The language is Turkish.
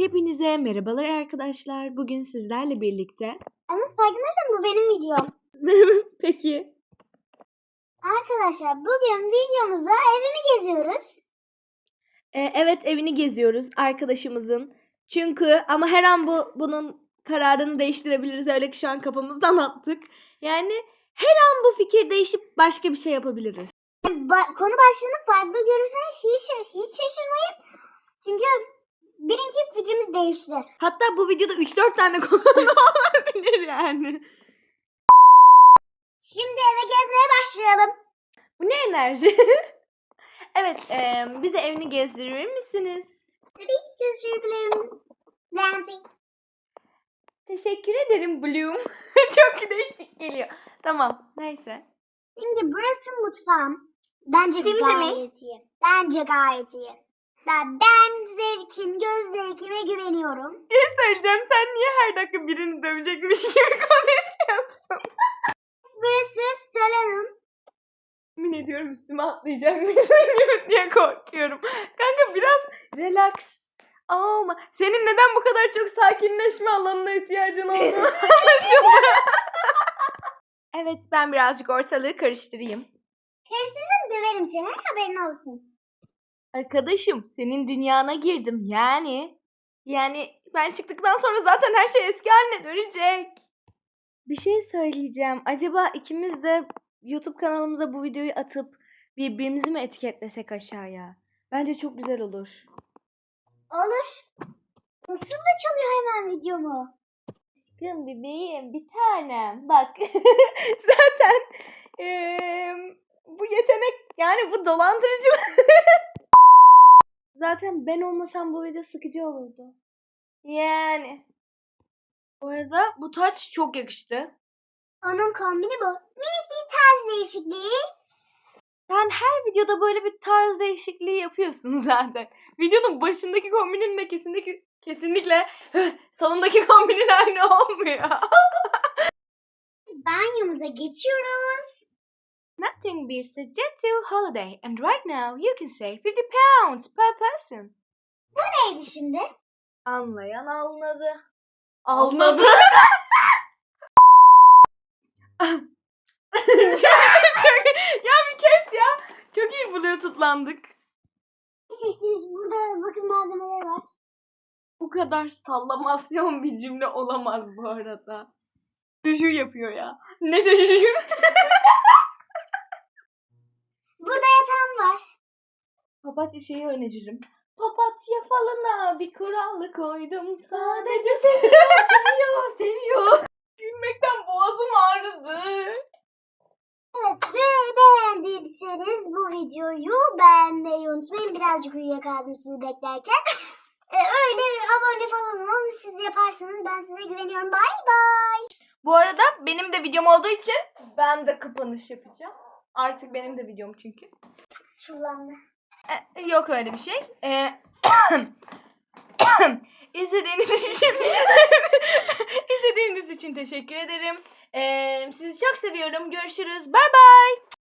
Hepinize merhabalar arkadaşlar. Bugün sizlerle birlikte. Yalnız farkındaysan bu benim videom. Peki. Arkadaşlar bugün videomuzda evimi geziyoruz. Ee, evet evini geziyoruz arkadaşımızın. Çünkü ama her an bu bunun kararını değiştirebiliriz. Öyle ki şu an kafamızdan attık. Yani her an bu fikir değişip başka bir şey yapabiliriz. Ba- konu başlığını farklı görürseniz hiç, hiç şaşırmayın. Çünkü birinci fikrimiz değişti. Hatta bu videoda 3-4 tane konu olabilir yani. Şimdi eve gezmeye başlayalım. Bu ne enerji? evet, e, bize evini gezdirir misiniz? Tabii ki gösterebilirim. Nancy. Teşekkür ederim Bloom. Çok değişik geliyor. Tamam, neyse. Şimdi burası mutfağım. Bence Şimdi gayet iyi. Bence gayet iyi. Ben, ben zevkim, göz zevkime güveniyorum. Ne şey söyleyeceğim? Sen niye her dakika birini dövecekmiş gibi konuşuyorsun? Burası salonum. Yemin ediyorum üstüme atlayacak diye korkuyorum. Kanka biraz relax. Ama senin neden bu kadar çok sakinleşme alanına ihtiyacın olduğunu anlaşıldı. evet ben birazcık ortalığı karıştırayım. Karıştırırsan döverim seni haberin olsun. Arkadaşım senin dünyana girdim yani. Yani ben çıktıktan sonra zaten her şey eski haline dönecek. Bir şey söyleyeceğim. Acaba ikimiz de YouTube kanalımıza bu videoyu atıp birbirimizi mi etiketlesek aşağıya? Bence çok güzel olur. Olur. Nasıl da çalıyor hemen videomu? Aşkım bebeğim bir tanem. Bak zaten eee, bu yetenek yani bu dolandırıcılık. zaten ben olmasam bu video sıkıcı olurdu. Yani. Bu arada bu taç çok yakıştı. Onun kombini bu. Minik bir tarz değişikliği. Sen her videoda böyle bir tarz değişikliği yapıyorsun zaten. Videonun başındaki kombininle kesinlikle kesinlikle sonundaki kombinin aynı olmuyor. Banyomuza geçiyoruz. Nothing beats a jet to holiday, and right now you can save 50 pounds per person. Neydi şimdi? Anlayan anladı. Anladı. çok, ya bir kes ya. Çok iyi bluetoothlandık. Bir seçtiğimiz burada bakın malzemeleri var. Bu kadar sallamasyon bir cümle olamaz bu arada. Düşü yapıyor ya. Ne düşü? Burada yatağım var. Papatya şeyi öneririm. Papatya falına bir kurallı koydum. Sadece seviyor, seviyor, seviyor. Gülmekten boğazım ağrıdı. Evet ve beğendiyseniz bu videoyu beğenmeyi unutmayın. Birazcık uyuyakaldım sizi beklerken. Ee, öyle abone falan olun. Siz yaparsınız. Ben size güveniyorum. Bye bye. Bu arada benim de videom olduğu için ben de kapanış yapacağım. Artık benim de videom çünkü. Şuralandı. E, yok öyle bir şey. E, izlediğiniz için izlediğiniz için teşekkür ederim. E, sizi çok seviyorum. Görüşürüz. Bye bye.